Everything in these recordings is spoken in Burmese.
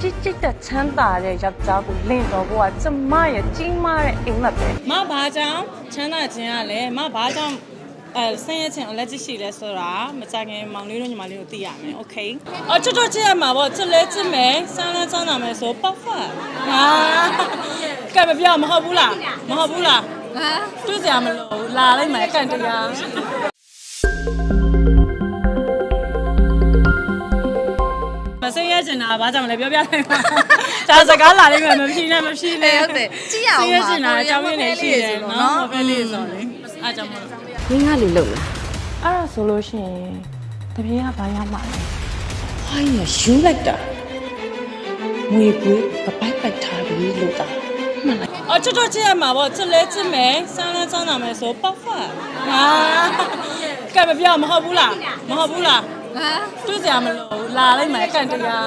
ကြည်ကြည်တဲ့ချမ်းသာတဲ့ယောက်ျားကိုလင့်တော်ဖို့ကကျမရဲ့ကြီးမားတဲ့အိမ်မက်ပဲ မဘာကြောင့်ချမ်းသာခြင်းကလည်းမဘာကြောင့်အဲဆင်းရဲခြင်းအလက်ကြီးရှိလဲဆိုတာမကြခင်မောင်လေးတို့ညီမလေးတို့သိရမယ်โอเคအော်ချွတ်ချွတ်ချစ်ရမှာပေါ့ချစ်လဲချစ်မယ်စမ်းလဲစမ်းတာမယ်ဆိုပတ်ဖတ်ဟာကဲမပြောမဟုတ်ဘူးလားမဟုတ်ဘူးလားဟမ်တွေ့စရာမလိုဘူးလာလိုက်မယ်ကန်တရား ဘာကြောင့်လဲပြောပြလိုက်ပါဒါစကားလာလိမ့်မယ်မဖြေနဲ့မဖြေနဲ့ဟုတ်တယ်ကြည့်ရအောင်ပါစင်းရချင်တာအကြောင်းရင်းနေရှိတယ်နော်နော်ဟောပဲလေးဆိုလေအားကြောင့်မလို့မင်းကလေလုံလားအဲ့ဒါဆိုလို့ရှိရင်တပြေးကဘာရောက်မှလဲဟိုင်းရယူလိုက်တာငွေပွေးကပိုက်ပိုက်ထားပြီးလို့တာမှန်လားအော်ချွတ်ချွတ်ချစ်ရမှာပေါ့ချစ်လဲချစ်မယ်စမ်းလဲစမ်းတာမယ်ဆိုပတ်ဖတ်ဟာကဲမပြောမဟုတ်ဘူးလားမဟုတ်ဘူးလား ဟမ်တွေ့စရာမလိုဘူးလာလိုက်မယ်ကန်တရား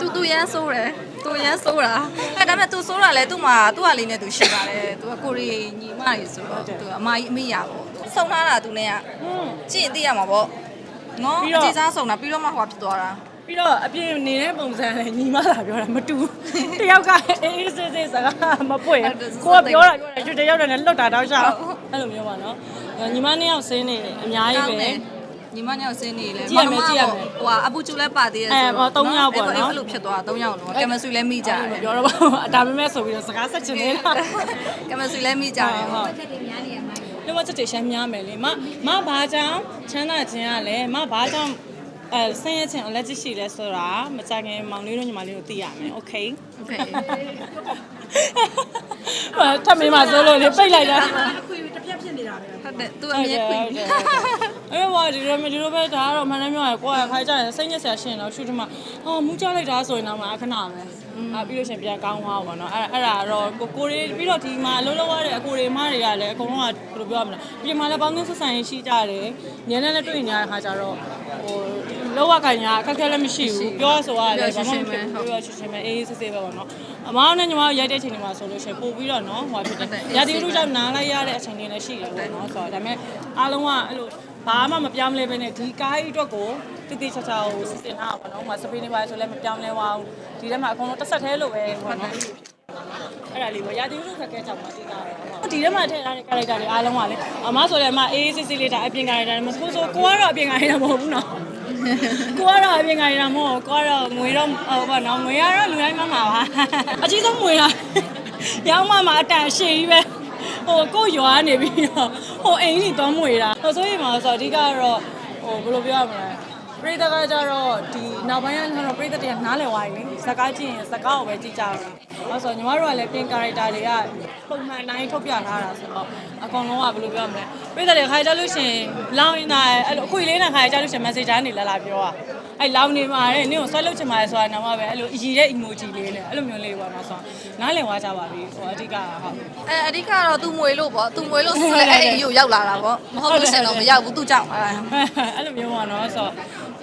သူသူရမ်းဆိုးတယ်သူရမ်းဆိုးတာအဲဒါပေမဲ့သူဆိုးတာလဲသူ့မှာသူ့ဟာလေးနဲ့သူရှိပါတယ်သူကကိုရီညီမကြီးဆိုတော့သူကအမကြီးအမေရပေါ့စုံထားတာသူနဲ့ကဟွန်းကြည့်ရင်သိရမှာပေါ့နော်ပြီးအတော့ကြီးစားစုံတာပြီးတော့မှဟိုဖြစ်သွားတာပြီးတော့အပြင်နေတဲ့ပုံစံနဲ့ညီမလာပြောတာမတူဘူးတယောက်ကအေးအေးဆေးဆေးစကားမပွင့်ကိုကပြောတာပြောတာကျွတ်တယောက်တည်းနဲ့လွတ်တာတောက်ချောက်အဲ့လိုမျိုးပါနော်ညီမနှစ်ယောက်ဆင်းနေတယ်အများကြီးပဲ ညီမညောင်စင်းနေလေကြည့်ရမယ်ကြည့်ရမယ်ဟိုဟာအပူကျူလည်းပါသေးတယ်ဆိုတော့အဲဟော၃ယောက်ပေါ့နော်အဲ့လိုဖြစ်သွားတာ၃ယောက်လုံးကင်မစထရီလည်းမိကြတယ်ပြောတော့ပါအတားမဲမဲဆိုပြီးတော့စကားဆက်ချင်နေလားကင်မစထရီလည်းမိကြတယ်ဟုတ်ခက်တွေများနေရမှာလောဘချက်တွေရှမ်းများမယ်လေမမဘာကြောင့်ချမ်းသာခြင်းကလည်းမဘာကြောင့်အဲဆင်းရဲခြင်း allergic ရှိလဲဆိုတာမကြခင်မောင်လေးတို့ညီမလေးတို့သိရမယ် okay okay ဟာထမင်းမစိုးလို့လေပိတ်လိုက်တာခွေတစ်ပြက်ဖြစ်နေတာပဲဟုတ်တယ်သူအမြဲခွေ အဲ့ဘာဒီလိုမျိုးဒီလိုပဲဒါကတော့မှန်တယ်ပြောရကိုယ်ကခိုင်းကြတယ်စိတ်ညစ်စရာရှင်တော့ရှူဒီမှာဟာမူးကြလိုက်တာဆိုရင်တော့မှအခဏပဲအာပြီးလို့ရှင်ပြန်ကောင်းသွားပါတော့အဲ့အဲ့ဒါတော့ကိုကိုရီပြီးတော့ဒီမှာအလုံးလုံးရတဲ့အကိုရီမတွေကလည်းအကုန်လုံးကဘယ်လိုပြောရမလဲပြင်မှာလည်းပေါင်းသင်းဆက်ဆံရေးရှိကြတယ်ညနေလည်းတွေ့နေရတဲ့ခါကျတော့ဟို လောကခိုင်ညာအခက်အခဲလည်းမရှိဘူးပြောဆိုရတယ်ဘာမှမဖြစ်ဘူးပြောရှင်းရှင်းပဲအေးဆေးဆေးပဲပေါ့နော်အမောင်နဲ့ညီမရိုက်တဲ့အချိန်တွေမှာဆိုလို့ရှင်ပို့ပြီးတော့နော်ဟိုဖြစ်တယ်ရာသီဥတုကြောင့်နားလိုက်ရတဲ့အချိန်တွေလည်းရှိတယ်ပေါ့နော်ဆိုတော့ဒါပေမဲ့အားလုံးကအဲ့လိုဘာမှမပြောင်းလဲပဲနဲ့ဒီကားကြီးအတွက်ကိုတိတိကျကျကိုစစ်စစ်ထားပါတော့။ဟိုမှာစပင်းနေပါဆိုလည်းမပြောင်းလဲပါဘူး။ဒီထဲမှာအကုန်လုံးတစ်ဆက်သေးလို့ပဲပေါ့နော်။အဲ့ဒါလေးပေါ့ရာသီဥတုခက်ခဲကြောင့်မတိတာတော့ဒီထဲမှာထည့်ထားတဲ့ character တွေအားလုံးကလည်းအမဆိုလည်းအမအေးစစ်စစ်လေးဒါအပြင် character တွေမဆိုဆိုကိုကတော့အပြင် character မဟုတ်ဘူးနော်။ ကိုကတော့အပြင် character မဟုတ်ကိုကတော့ငွေတော့ဟိုပေါ့နော်ငွေကတော့လူတိုင်းမှမှာပါ။အကြီးဆုံးငွေလား။ရောင်းမှမှာအတန်ရှည်ကြီးပဲ။ဟိုကိုရွာနေပြီးတော့ဟိုအိမ်ကြီးသွားမွေတာဟိုဆိုရင်မှာဆိုတော့အဓိကတော့ဟိုဘယ်လိုပြောရမလဲ ပရိသတ်ကကြတော့ဒီနောက်ပိုင်းကတော့ပရိသတ်တွေကနားလည်သွားပြီလေစကားကြည့်ရင်စကားကိုပဲကြည့်ကြတော့အဲဆိုညီမတို့ကလည်းပြင် character တွေကပုံမှန်တိုင်းထုတ်ပြထားတာဆိုတော့အကောင်လုံးကဘယ်လိုပြောရမလဲပရိသတ်တွေခါကြလို့ရှိရင်လောင်းနေတာအဲ့လိုအခွေလေးနဲ့ခါကြလို့ရှိရင် message တိုင်းနေလာလာပြောတာ အဲ့လောင်းနေမှာတဲ့နင့်ကိုဆွဲလုပ်ချင်ပါတယ်ဆိုတာတော့ပဲအဲ့လိုအည်တဲ့ emoji လေးနဲ့အဲ့လိုမျိုးလေးပေါ့နော်ဆိုတော့နားလည်သွားကြပါပြီဟိုအဓိကဟုတ်အဲအဓိကတော့သူမွေလို့ပေါ့သူမွေလို့ဆိုလည်းအဲ့အိမ်ကိုရောက်လာတာပေါ့မဟုတ်လို့ရှင်တော့မရောက်ဘူးသူကြောင့်အဲအဲ့လိုမျိုးပေါ့နော်ဆိုတော့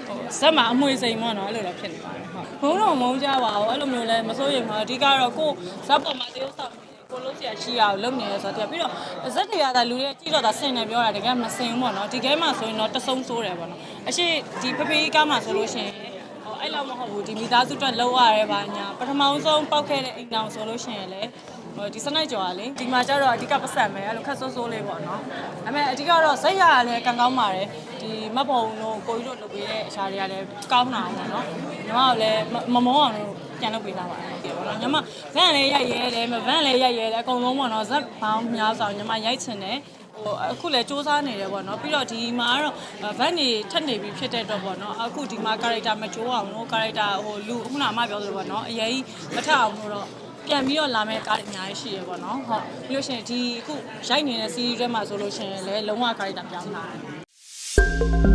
ဟိုဇက်မှာအမွေစိန်ပေါ့နော်အဲ့လိုတော့ဖြစ်နေပါတယ်ဟုတ်ဘုံတော့မုန်းကြပါဘူးအဲ့လိုမျိုးလဲမစိုးရိမ်ပါဘူးအဓိကတော့ကိုဇက်ပေါ်မှာတရုပ်ဆောင် ကိုလို့ဆရာရှိရအောင်လုပ်နေရဆိုတော့ပြီးတော့ဇက်တွေကသာလူတွေကြည့်တော့သာဆင်နေပြောတာတကယ်မဆင်ဘူးပေါ့နော်ဒီကဲမှာဆိုရင်တော့တဆုံဆိုးတယ်ပေါ့နော်အရှိဒီဖဖေးကားမှာဆိုလို့ရှိရင်ဟိုအဲ့လောက်မဟုတ်ဘူးဒီမိသားစုအတွက်လောက်ရတယ်ပါညာပထမဆုံးပောက်ခဲ့တဲ့အိမ်တောင်ဆိုလို့ရှိရင်လည်းဟိုဒီစနိုက်ကျော်ကလေဒီမှာကျတော့အဓိကပတ်ဆက်မယ်အဲ့လိုခက်ဆိုးဆိုးလေးပေါ့နော်ဒါပေမဲ့အဓိကတော့ဇက်ရကလည်းကံကောင်းပါတယ်ဒီမတ်ပုံတို့ကိုကြီးတို့လုပ်ပေးတဲ့အရာတွေကလည်းကောင်းတာပေါ့နော်ညီမကလည်းမမောအောင်လို့ ပြန်လုပ်ပေးထားပါတယ်ဒီပေါ့နော်ညီမဗန်လည်းရိုက်ရဲတယ်မဗန်လည်းရိုက်ရဲတယ်အကုန်လုံးပေါ့နော်ဇက်ဘောင်းများဆောင်ညီမရိုက်ချင်တယ်ဟိုအခုလည်းစူးစမ်းနေတယ်ပေါ့နော်ပြီးတော့ဒီမှာကတော့ဗန်နေထက်နေပြီဖြစ်တဲ့အတွက်ပေါ့နော်အခုဒီမှာ character မချိုးအောင်လို့ character ဟိုလူခုနအမပြောသလိုပေါ့နော်အရေးမထအောင်လို့တော့ပြန်ပြီးတော့လာမယ့်ကားတွေအများကြီးရှိရပေါ့နော်ဟုတ်ပြီးလို့ရှိရင်ဒီအခုရိုက်နေတဲ့ series တွေမှာဆိုလို့ရှိရင်လည်းလုံးဝ character ပြောင်းလာတယ်